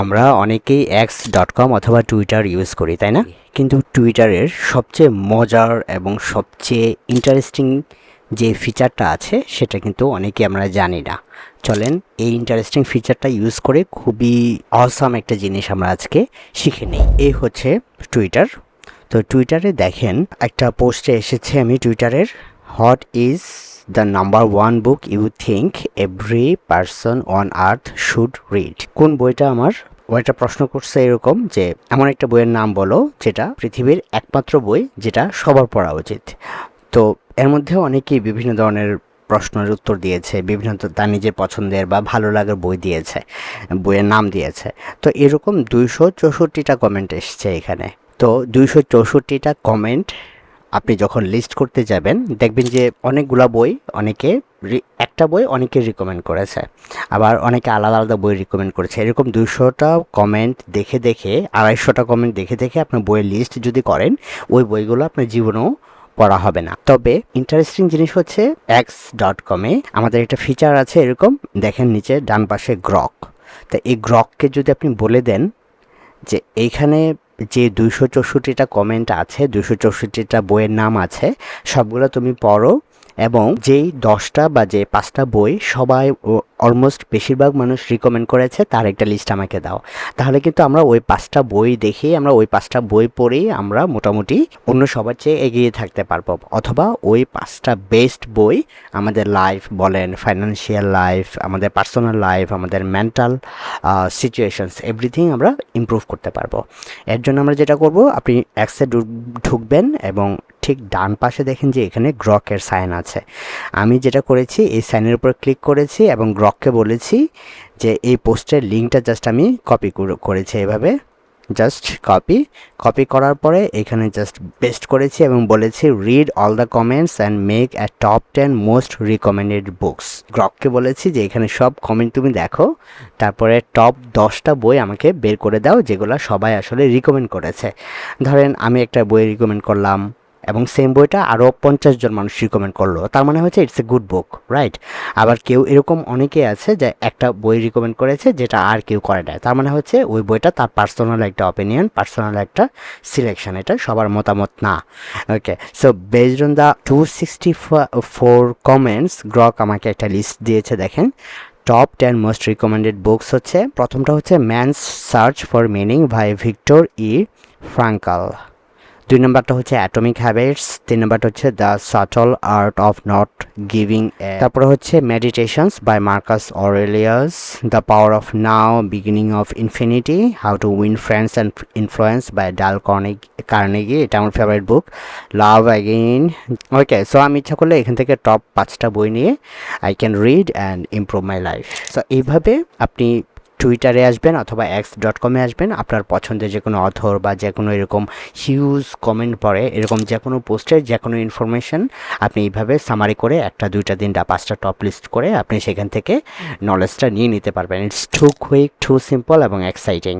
আমরা অনেকেই x dot com অথবা টুইটার ইউজ করি, তাই না? কিন্তু টুইটারের সবচেয়ে মজার এবং সবচেয়ে ইন্টারেস্টিং যে ফিচারটা আছে, সেটা কিন্তু অনেকে আমরা জানি না। চলেন, এই ইন্টারেস্টিং ফিচারটা ইউজ করে খুবই অসাম একটা জিনিস আমরা আজকে শিখে নিই। এই হচ্ছে টুইটার তো টুইটারে দেখেন, একটা পোস্টে এসেছে আমি টুইটারের what is the number one book you think every person on earth should read কোন বইটা আমার? বইটা প্রশ্ন করছে এরকম যে, এমন একটা বইয়ের নাম বলো যেটা পৃথিবীর একমাত্র বই যেটা সবার পড়া উচিত। তো এর মধ্যে অনেকেই বিভিন্ন ধরনের প্রশ্নের উত্তর দিয়েছে, বিভিন্ন তার নিজের পছন্দের বা ভালো লাগার বই দিয়েছে, বইয়ের নাম দিয়েছে। তো এরকম দুইশো চৌষট্টিটা কমেন্ট এসছে এখানে। তো দুইশো চৌষট্টিটা কমেন্ট আপনি যখন লিস্ট করতে যাবেন, দেখবেন যে অনেকগুলা বই অনেকে একটা বই অনেকে রিকমেন্ড করেছে। আবার অনেকে আলাদা আলাদা বই রিকমেন্ড করেছে। এরকম দুশোটা কমেন্ট দেখে দেখে, আড়াইশোটা কমেন্ট দেখে দেখে আপনার বইয়ের লিস্ট যদি করেন, ওই বইগুলো আপনার জীবনেও পড়া হবে না। তবে ইন্টারেস্টিং জিনিস হচ্ছে এক্স ডট কমে আমাদের একটা ফিচার আছে এরকম, দেখেন নিচে ডান পাশে গ্রক তা এই গ্রককে যদি আপনি বলে দেন যে এইখানে যে দুইশো চৌষট্টিটা কমেন্ট আছে দুইশো চৌষট্টিটা বইয়ের নাম আছে সবগুলো তুমি পড়ো। এবং যেই দশটা বা যে পাঁচটা বই সবাই অলমোস্ট বেশিরভাগ মানুষ রিকমেন্ড করেছে, তার একটা লিস্ট আমাকে দাও। তাহলে কিন্তু আমরা ওই পাঁচটা বই দেখেই, আমরা ওই পাঁচটা বই পড়েই আমরা মোটামুটি অন্য সবার চেয়ে এগিয়ে থাকতে পারব। অথবা ওই পাঁচটা বেস্ট বই আমাদের লাইফ বলেন ফাইন্যান্সিয়াল লাইফ আমাদের পার্সোনাল লাইফ আমাদের মেন্টাল সিচুয়েশনস এভরিথিং আমরা ইমপ্রুভ করতে পারব। এর জন্য আমরা যেটা করব, আপনি অ্যাক্সে ঢুকবেন এবং ঠিক ডান পাশে দেখেন যে এখানে গ্রকের সাইন আছে। আমি যেটা করেছি, এই সাইনের উপর ক্লিক করেছি এবং গ্রককে বলেছি যে এই পোস্টের লিঙ্কটা জাস্ট আমি কপি করেছি এভাবে। Just copy. কপি করার পরে এখানে জাস্ট পেস্ট করেছি এবং বলেছি read all the comments and make a top ten most recommended books গ্রককে বলেছি যে এখানে সব কমেন্ট তুমি দেখো, তারপরে টপ দশটা বই আমাকে বের করে দাও, যেগুলো সবাই আসলে রিকমেন্ড করেছে। ধরেন আমি একটা বই রিকমেন্ড করলাম এবং সেম বইটা আরও পঞ্চাশ জন মানুষ রিকমেন্ড করল। তার মানে হচ্ছে it's a good book right আবার কেউ এরকম অনেকে আছে যে একটা বই রিকমেন্ড করেছে যেটা আর কেউ করে না তার মানে হচ্ছে ওই বইটা তার পার্সোনাল একটা অপিনিয়ন পার্সোনাল একটা সিলেকশন এটা সবার মতামত না। Okay so based on the two sixty four comments Grok আমাকে একটা লিস্ট দিয়েছে, দেখেন। Top ten most recommended books হচ্ছে, প্রথমটা হচ্ছে man's search for meaning by Viktor E Frankl দুই নম্বরটা হচ্ছে অ্যাটমিক হ্যাবিটস তিন নম্বরটা হচ্ছে the subtle art of not giving তারপরে হচ্ছে meditations by Marcus Aurelius the power of now beginning of infinity how to win friends and influence by Dale Cornick Carnegie এটা আমার favourite book love again okay so আমি ইচ্ছা করলে এখান থেকে top পাঁচটা বই নিয়ে I can read and improve my life so এইভাবে আপনি টুইটারে আসবেন অথবা এক্স ডট কমে আসবেন। আপনার পছন্দের যে কোনো অথর বা যে কোনো এরকম হিউজ কমেন্ট পড়ে, এরকম যে কোনো পোস্টের যে কোনো ইনফরমেশান আপনি এইভাবে সামারি করে একটা, দুইটা, তিনটা, পাঁচটা টপ লিস্ট করে আপনি সেখান থেকে নলেজটা নিয়ে নিতে পারবেন। It's too quick too simple এবং এক্সাইটিং